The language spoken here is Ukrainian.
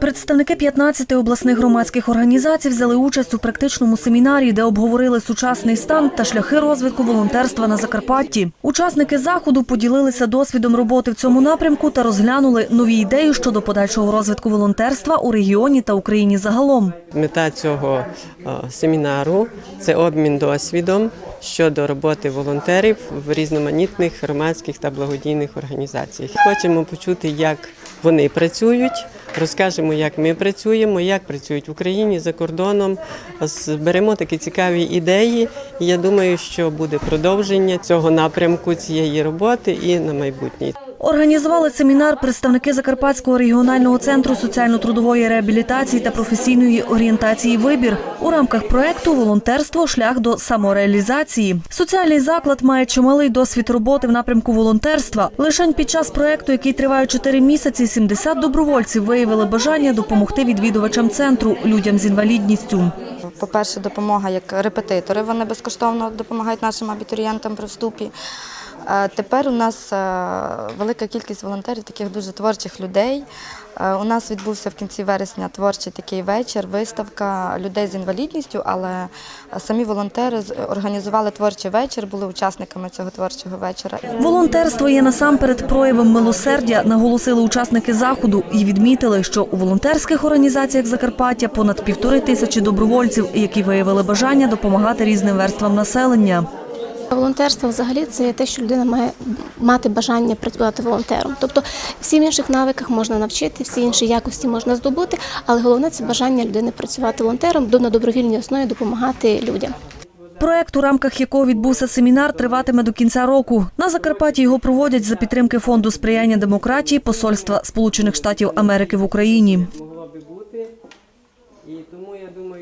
Представники 15 обласних громадських організацій взяли участь у практичному семінарі, де обговорили сучасний стан та шляхи розвитку волонтерства на Закарпатті. Учасники заходу поділилися досвідом роботи в цьому напрямку та розглянули нові ідеї щодо подальшого розвитку волонтерства у регіоні та Україні загалом. Мета цього е, семінару це обмін досвідом щодо роботи волонтерів в різноманітних громадських та благодійних організаціях. Хочемо почути, як вони працюють. Розкажемо, як ми працюємо, як працюють в Україні за кордоном. Зберемо такі цікаві ідеї. І я думаю, що буде продовження цього напрямку цієї роботи і на майбутнє. Організували семінар представники Закарпатського регіонального центру соціально-трудової реабілітації та професійної орієнтації «Вибір» у рамках проекту Волонтерство шлях до самореалізації. Соціальний заклад має чималий досвід роботи в напрямку волонтерства. Лишень під час проекту, який триває 4 місяці, 70 добровольців виявили бажання допомогти відвідувачам центру людям з інвалідністю. По-перше, допомога як репетитори. Вони безкоштовно допомагають нашим абітурієнтам при вступі. Тепер у нас е, велика кількість волонтерів, таких дуже творчих людей. Е, У нас відбувся в кінці вересня творчий такий вечір, виставка людей з інвалідністю, але самі волонтери організували творчий вечір, були учасниками цього творчого вечора. Волонтерство є насамперед проявом милосердя, наголосили учасники заходу і відмітили, що у волонтерських організаціях Закарпаття понад півтори тисячі добровольців, які виявили бажання допомагати різним верствам населення. Волонтерство взагалі це те, що людина має мати бажання працювати волонтером. Тобто всім інших навиках можна навчити, всі інші якості можна здобути, але головне це бажання людини працювати волонтером, на добровільній основі допомагати людям. Проект, у рамках якого відбувся семінар, триватиме до кінця року. На Закарпатті його проводять за підтримки фонду сприяння демократії Посольства Сполучених Штатів Америки в Україні.